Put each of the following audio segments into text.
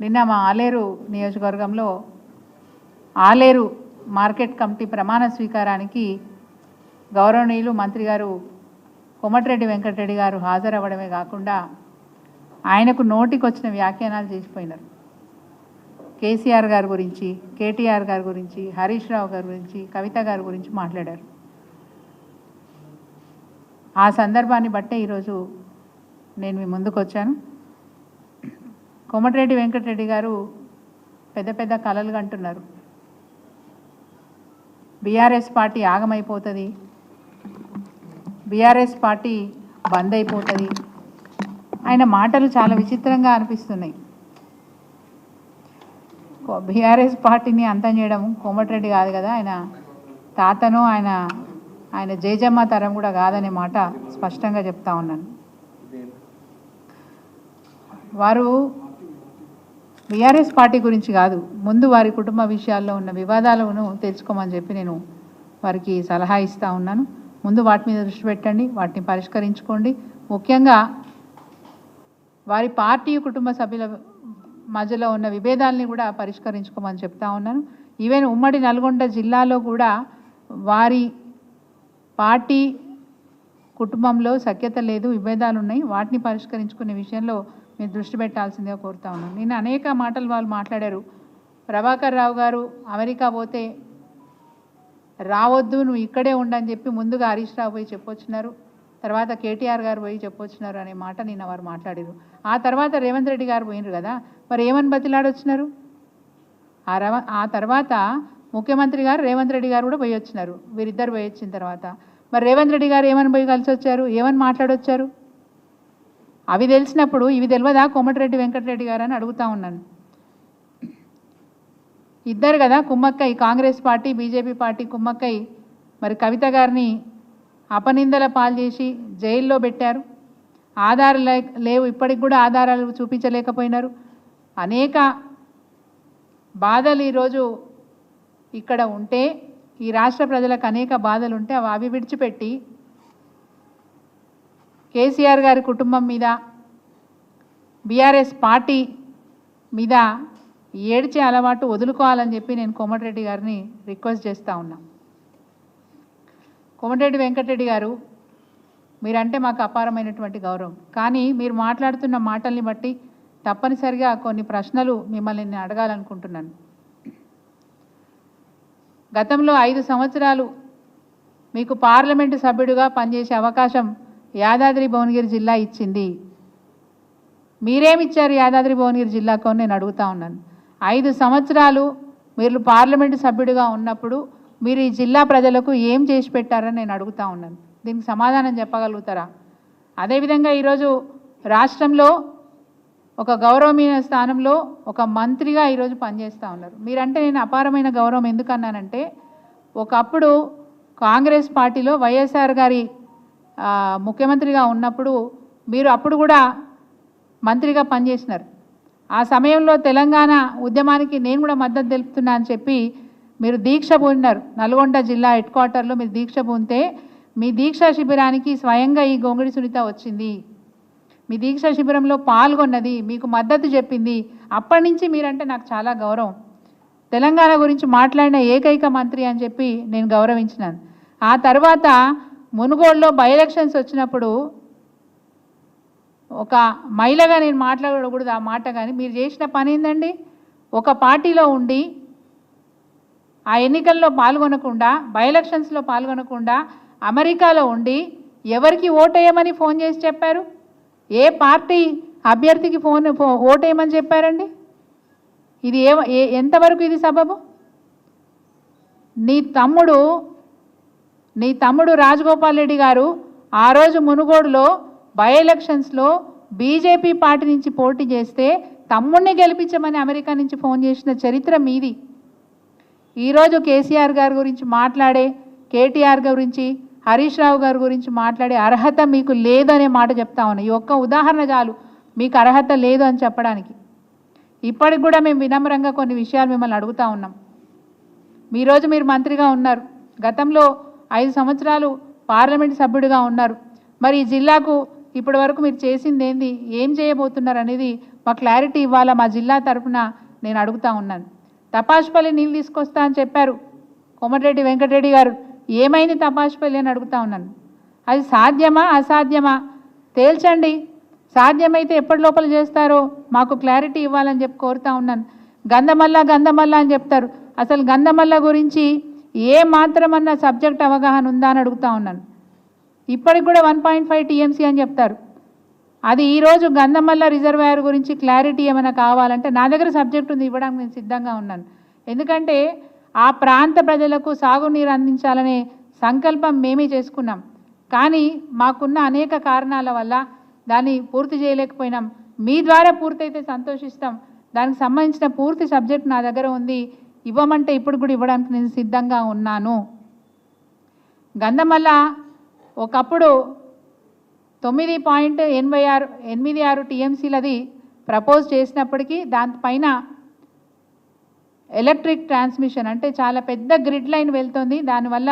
నిన్న మా ఆలేరు నియోజకవర్గంలో ఆలేరు మార్కెట్ కమిటీ ప్రమాణ స్వీకారానికి గౌరవనీయులు మంత్రి గారు కొమటిరెడ్డి వెంకటరెడ్డి గారు హాజరవ్వడమే కాకుండా ఆయనకు నోటికొచ్చిన వ్యాఖ్యానాలు చేసిపోయినారు. కేసీఆర్ గారి గురించి కేటీఆర్ గారి గురించి హరీష్ రావు గారి గురించి కవిత గారి గురించి మాట్లాడారు. ఆ సందర్భాన్ని బట్టే ఈరోజు నేను మీ ముందుకు వచ్చాను కోమటిరెడ్డి వెంకటరెడ్డి గారు పెద్ద పెద్ద కలలు అంటున్నారు బీఆర్ఎస్ పార్టీ ఆగమైపోతుంది. బీఆర్ఎస్ పార్టీ బంద్ అయిపోతుంది ఆయన మాటలు చాలా విచిత్రంగా అనిపిస్తున్నాయి. బీఆర్ఎస్ పార్టీని అంతం చేయడం కోమటిరెడ్డి కాదు కదా ఆయన తాతను ఆయన ఆయన జేజమ్మ తరం కూడా కాదనే మాట స్పష్టంగా చెప్తా ఉన్నాను. వారు బీఆర్ఎస్ పార్టీ గురించి కాదు ముందు వారి కుటుంబ విషయాల్లో ఉన్న వివాదాలను తెలుసుకోమని చెప్పి నేను వారికి సలహా ఇస్తూ ఉన్నాను. ముందు వాటి మీద దృష్టి పెట్టండి వాటిని పరిష్కరించుకోండి. ముఖ్యంగా వారి పార్టీ కుటుంబ సభ్యుల మధ్యలో ఉన్న విభేదాలని కూడా పరిష్కరించుకోమని చెప్తా ఉన్నాను. ఈవెన్ ఉమ్మడి నల్గొండ జిల్లాలో కూడా వారి పార్టీ కుటుంబంలో సఖ్యత లేదు విభేదాలు ఉన్నాయి. వాటిని పరిష్కరించుకునే విషయంలో మీరు దృష్టి పెట్టాల్సిందిగా కోరుతా ఉన్నాను. నేను అనేక మాటలు వాళ్ళు మాట్లాడారు. ప్రభాకర్ రావు గారు అమెరికా పోతే రావద్దు నువ్వు ఇక్కడే ఉండని చెప్పి ముందుగా హరీష్ రావు పోయి చెప్పొచ్చినారు. తర్వాత కేటీఆర్ గారు పోయి చెప్పొచ్చినారు అనే మాట నిన్న వారు మాట్లాడారు. ఆ తర్వాత రేవంత్ రెడ్డి గారు పోయినారు కదా మరి ఏమని బతిలాడొచ్చినారు? ఆ రవ ఆ తర్వాత ముఖ్యమంత్రి గారు రేవంత్ రెడ్డి గారు కూడా పోయి వచ్చినారు వీరిద్దరు పోయి వచ్చిన తర్వాత. మరి రేవంత్ రెడ్డి గారు ఏమని పోయి కలిసి వచ్చారు ఏమని మాట్లాడొచ్చారు? అవి తెలిసినప్పుడు ఇవి తెలియదా కోమటిరెడ్డి వెంకటరెడ్డి గారు అని అడుగుతా ఉన్నాను. ఇద్దరు కదా కుమ్మక్కై కాంగ్రెస్ పార్టీ బీజేపీ పార్టీ కుమ్మక్కై మరి కవిత గారిని అపనిందల పాలు చేసి జైల్లో పెట్టారు. ఆధారాలు లే- లేవు. ఇప్పటికి కూడా ఆధారాలు చూపించలేకపోయినారు. అనేక బాధలు ఈరోజు ఇక్కడ ఉంటే ఈ రాష్ట్ర ప్రజలకు అనేక బాధలు ఉంటే అవి అవి విడిచిపెట్టి కేసీఆర్ గారి కుటుంబం మీద బీఆర్ఎస్ పార్టీ మీద ఏడ్చే అలవాటు వదులుకోవాలని చెప్పి నేను కోమటిరెడ్డి గారిని రిక్వెస్ట్ చేస్తూ ఉన్నా. కోమటిరెడ్డి వెంకటరెడ్డి గారు మీరంటే మాకు అపారమైనటువంటి గౌరవం. కానీ మీరు మాట్లాడుతున్న మాటల్ని బట్టి తప్పనిసరిగా కొన్ని ప్రశ్నలు మిమ్మల్ని నేను అడగాలనుకుంటున్నాను. గతంలో ఐదు సంవత్సరాలు మీకు పార్లమెంటు సభ్యుడిగా పనిచేసే అవకాశం యాదాద్రి భువనగిరి జిల్లా ఇచ్చింది. మీరేమిచ్చారు యాదాద్రి భువనగిరి జిల్లాకు నేను అడుగుతా ఉన్నాను. ఐదు సంవత్సరాలు మీరు పార్లమెంటు సభ్యుడిగా ఉన్నప్పుడు మీరు ఈ జిల్లా ప్రజలకు ఏం చేసి పెట్టారని నేను అడుగుతా ఉన్నాను. దీనికి సమాధానం చెప్పగలుగుతారా? అదేవిధంగా ఈరోజు రాష్ట్రంలో ఒక గౌరవమైన స్థానంలో ఒక మంత్రిగా ఈరోజు పనిచేస్తూ ఉన్నారు. మీరంటే నేను అపారమైన గౌరవం ఎందుకన్నానంటే ఒకప్పుడు కాంగ్రెస్ పార్టీలో వైఎస్ఆర్ గారి ముఖ్యమంత్రిగా ఉన్నప్పుడు మీరు అప్పుడు కూడా మంత్రిగా పనిచేసినారు. ఆ సమయంలో తెలంగాణ ఉద్యమానికి నేను కూడా మద్దతు తెలుపుతున్నా అని చెప్పి మీరు దీక్ష పూనినారు నల్గొండ జిల్లా హెడ్ క్వార్టర్లో మీరు దీక్ష పూనితే మీ దీక్షా శిబిరానికి స్వయంగా ఈ గొంగుడి సునీత వచ్చింది. మీ దీక్షా శిబిరంలో పాల్గొన్నది మీకు మద్దతు చెప్పింది. అప్పటి నుంచి మీరంటే నాకు చాలా గౌరవం. తెలంగాణ గురించి మాట్లాడిన ఏకైక మంత్రి అని చెప్పి నేను గౌరవించినాను. ఆ తర్వాత మునుగోడులో బై ఎలక్షన్స్ వచ్చినప్పుడు ఒక మహిళగా నేను మాట్లాడకూడదు ఆ మాట కానీ మీరు చేసిన పని ఏందండి? ఒక పార్టీలో ఉండి ఆ ఎన్నికల్లో పాల్గొనకుండా బై ఎలక్షన్స్లో పాల్గొనకుండా అమెరికాలో ఉండి ఎవరికి ఓటేయమని ఫోన్ చేసి చెప్పారు? ఏ పార్టీ అభ్యర్థికి ఫోన్ ఫో- ఓటేయమని చెప్పారండి? ఇది ఏ ఏ- ఎంతవరకు ఇది సబబు? నీ తమ్ముడు నీ తమ్ముడు రాజగోపాల్ రెడ్డి గారు ఆ రోజు మునుగోడులో బై ఎలక్షన్స్లో బీజేపీ పార్టీ నుంచి పోటీ చేస్తే తమ్ముడిని గెలిపించమని అమెరికా నుంచి ఫోన్ చేసిన చరిత్ర మీది. ఈరోజు కేసీఆర్ గారి గురించి మాట్లాడే కేటీఆర్ గురించి హరీష్ రావు గారి గురించి మాట్లాడే అర్హత మీకు లేదు అనే మాట చెప్తా ఉన్నా. ఈ ఒక్క ఉదాహరణ చాలు. మీకు అర్హత లేదు అని చెప్పడానికి. ఇప్పటికి కూడా మేము వినమ్రంగా కొన్ని విషయాలు మిమ్మల్ని అడుగుతా ఉన్నాం. ఈరోజు మీరు మంత్రిగా ఉన్నారు. గతంలో ఐదు సంవత్సరాలు పార్లమెంట్ సభ్యుడిగా ఉన్నారు. మరి ఈ జిల్లాకు ఇప్పటి వరకు మీరు చేసింది ఏంది ఏం చేయబోతున్నారు అనేది మా క్లారిటీ ఇవ్వాలా మా జిల్లా తరపున నేను అడుగుతా ఉన్నాను. తపాష్పల్లి నీళ్ళు తీసుకొస్తా అని చెప్పారు కోమటిరెడ్డి వెంకటరెడ్డి గారు. ఏమైంది తపాష్పల్లి అని అడుగుతా ఉన్నాను. అది సాధ్యమా? అసాధ్యమా? తేల్చండి. సాధ్యమైతే ఎప్పటి లోపల చేస్తారో మాకు క్లారిటీ ఇవ్వాలని చెప్పి కోరుతా ఉన్నాను. గంధమల్ల గంధమల్ల అని చెప్తారు. అసలు గంధమల్ల గురించి ఏ మాత్రమన్న సబ్జెక్ట్ అవగాహన ఉందా అని అడుగుతా ఉన్నాను. ఇప్పటికి కూడా వన్ పాయింట్ ఫైవ్ టీఎంసీ అని చెప్తారు. అది ఈరోజు గంధమల్ల రిజర్వాయర్ గురించి క్లారిటీ ఏమైనా కావాలంటే నా దగ్గర సబ్జెక్ట్ ఉంది ఇవ్వడానికి నేను సిద్ధంగా ఉన్నాను. ఎందుకంటే ఆ ప్రాంత ప్రజలకు సాగునీరు అందించాలనే సంకల్పం మేమే చేసుకున్నాం. కానీ మాకున్న అనేక కారణాల వల్ల దాన్ని పూర్తి చేయలేకపోయినాం. మీ ద్వారా పూర్తయితే సంతోషిస్తాం. దానికి సంబంధించిన పూర్తి సబ్జెక్ట్ నా దగ్గర ఉంది. ఇవ్వమంటే ఇప్పుడు కూడా ఇవ్వడానికి నేను సిద్ధంగా ఉన్నాను. గంధమల్ల ఒకప్పుడు తొమ్మిది పాయింట్ ఎనభై ఆరు ఎనిమిది ఆరు టీఎంసీలది ప్రపోజ్ చేసినప్పటికీ దానిపైన ఎలక్ట్రిక్ ట్రాన్స్మిషన్ అంటే చాలా పెద్ద గ్రిడ్ లైన్ వెళ్తుంది. దానివల్ల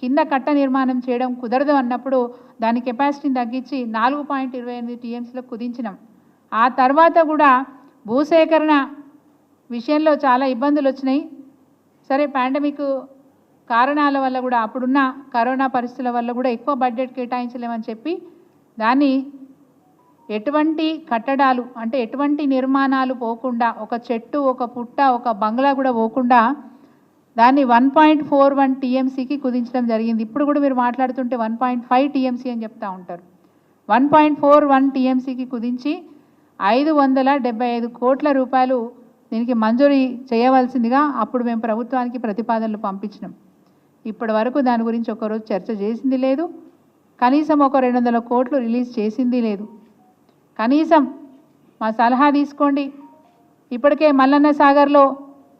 కింద కట్ట నిర్మాణం చేయడం కుదరదు అన్నప్పుడు దాని కెపాసిటీని తగ్గించి నాలుగు పాయింట్ ఇరవై ఎనిమిది టీఎంసీలో కుదించినాం. ఆ తర్వాత కూడా భూసేకరణ విషయంలో చాలా ఇబ్బందులు వచ్చినాయి. సరే పాండమిక్ కారణాల వల్ల కూడా అప్పుడున్న కరోనా పరిస్థితుల వల్ల కూడా ఎక్కువ బడ్జెట్ కేటాయించలేమని చెప్పి దాన్ని ఎటువంటి కట్టడాలు అంటే ఎటువంటి నిర్మాణాలు పోకుండా ఒక చెట్టు ఒక పుట్ట ఒక బంగ్లా కూడా పోకుండా దాన్ని వన్ పాయింట్ ఫోర్ వన్ టీఎంసీకి కుదించడం జరిగింది. ఇప్పుడు కూడా మీరు మాట్లాడుతుంటే వన్ పాయింట్ ఫైవ్ టీఎంసీ అని చెప్తా ఉంటారు. వన్ పాయింట్ ఫోర్ వన్ టీఎంసీకి కుదించి ఐదు వందల డెబ్బై ఐదు కోట్ల రూపాయలు దీనికి మంజూరీ చేయవలసిందిగా అప్పుడు మేము ప్రభుత్వానికి ప్రతిపాదనలు పంపించినాం. ఇప్పటి వరకు దాని గురించి ఒకరోజు చర్చ చేసింది లేదు. కనీసం ఒక రెండు వందల కోట్లు రిలీజ్ చేసింది లేదు. కనీసం మా సలహా తీసుకోండి. ఇప్పటికే మల్లన్న సాగర్లో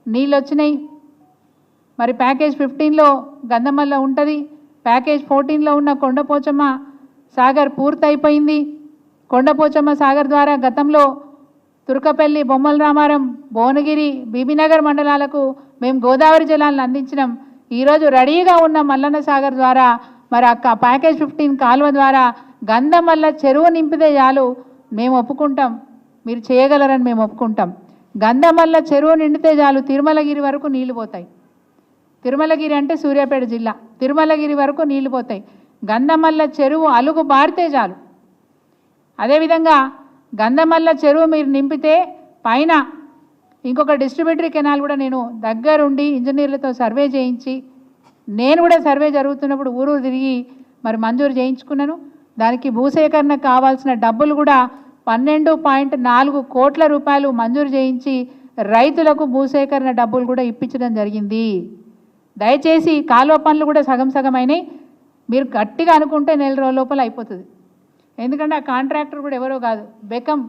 నీళ్ళు వచ్చినాయి. మరి ప్యాకేజ్ ఫిఫ్టీన్లో గంధమల్ల ఉంటుంది. ప్యాకేజ్ ఫోర్టీన్లో ఉన్న కొండపోచమ్మ సాగర్ పూర్తయిపోయింది. కొండపోచమ్మ సాగర్ ద్వారా గతంలో తుర్కపల్లి బొమ్మల రామారం భువనగిరి బీబీనగర్ మండలాలకు మేము గోదావరి జలాలను అందించినాం. ఈరోజు రెడీగా ఉన్న మల్లన్న సాగర్ ద్వారా మరి అక్క ప్యాకేజ్ ఫిఫ్టీన్ కాలువ ద్వారా గంధమల్ల చెరువు నింపితే చాలు మేము ఒప్పుకుంటాం. మీరు చేయగలరని మేము ఒప్పుకుంటాం. గంధమల్ల చెరువు నిండితే చాలు తిరుమలగిరి వరకు నీళ్ళు పోతాయి. తిరుమలగిరి అంటే సూర్యాపేట జిల్లా. తిరుమలగిరి వరకు నీళ్ళు పోతాయి. గంధమల్ల చెరువు అలుగు బారితే చాలు. అదేవిధంగా గంధమల్ల చెరువు మీరు నింపితే పైన ఇంకొక డిస్ట్రిబ్యూటరీ కెనాల్ కూడా నేను దగ్గరుండి ఇంజనీర్లతో సర్వే చేయించి నేను కూడా సర్వే జరుగుతున్నప్పుడు ఊరు తిరిగి మరి మంజూరు చేయించుకున్నాను. దానికి భూసేకరణ కావాల్సిన డబ్బులు కూడా పన్నెండు పాయింట్ నాలుగు కోట్ల రూపాయలు మంజూరు చేయించి రైతులకు భూసేకరణ డబ్బులు కూడా ఇప్పించడం జరిగింది. దయచేసి కాలువ పనులు కూడా సగం సగం అయినాయి. మీరు గట్టిగా అనుకుంటే నెల రోజుల లోపల అయిపోతుంది. ఎందుకంటే ఆ కాంట్రాక్టర్ కూడా ఎవరో కాదు. బెకం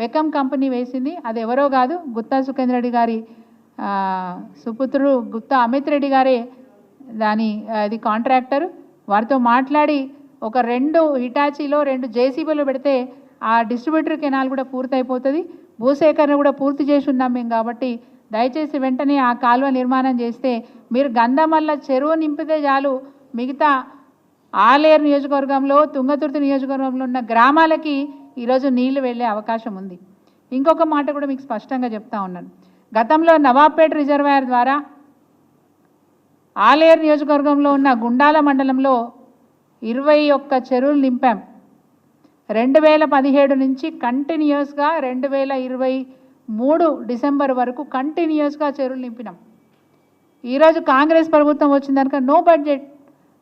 బెకం కంపెనీ వేసింది అది ఎవరో కాదు. గుత్తా సుఖేంద్ర రెడ్డి గారి సుపుత్రుడు గుత్తా అమిత్ రెడ్డి గారే దాని అది కాంట్రాక్టర్. వారితో మాట్లాడి ఒక రెండు హిటాచీలో రెండు జేసీబీలు పెడితే ఆ డిస్ట్రిబ్యూటర్ కెనాల్ కూడా పూర్తయిపోతుంది. భూసేకరణ కూడా పూర్తి చేసి ఉన్నాం మేము కాబట్టి దయచేసి వెంటనే ఆ కాలువ నిర్మాణం చేస్తే మీరు గంధమల్ల చెరువు నింపితే చాలు మిగతా ఆలేరు నియోజకవర్గంలో తుంగతుర్తి నియోజకవర్గంలో ఉన్న గ్రామాలకి ఈరోజు నీళ్ళు వెళ్ళే అవకాశం ఉంది. ఇంకొక మాట కూడా మీకు స్పష్టంగా చెప్తా ఉన్నాను. గతంలో నవాబ్పేట రిజర్వాయర్ ద్వారా ఆలేరు నియోజకవర్గంలో ఉన్న గుండాల మండలంలో ఇరవై ఒక్క చెరువులు నింపాం. రెండు వేల పదిహేడు నుంచి కంటిన్యూస్గా రెండు వేల ఇరవై మూడు డిసెంబర్ వరకు కంటిన్యూస్గా చెరువులు నింపినాం. ఈరోజు కాంగ్రెస్ ప్రభుత్వం వచ్చిందనుక నో బడ్జెట్.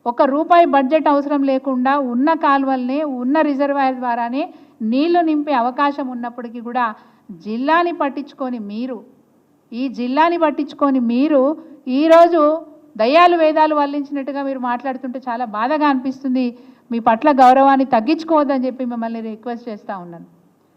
ఒక రూపాయి బడ్జెట్ అవసరం లేకుండా ఉన్న కాలువల్ని ఉన్న రిజర్వాయర్ ద్వారానే నీళ్ళు నింపే అవకాశం ఉన్నప్పటికీ కూడా జిల్లాని పట్టించుకొని మీరు ఈ జిల్లాని పట్టించుకొని మీరు ఈరోజు దయ్యాలు వేదాలు వల్లించినట్టుగా మీరు మాట్లాడుతుంటే చాలా బాధగా అనిపిస్తుంది. మీ పట్ల గౌరవాన్ని తగ్గించుకోవద్దని చెప్పి మిమ్మల్ని రిక్వెస్ట్ చేస్తూ ఉన్నాను.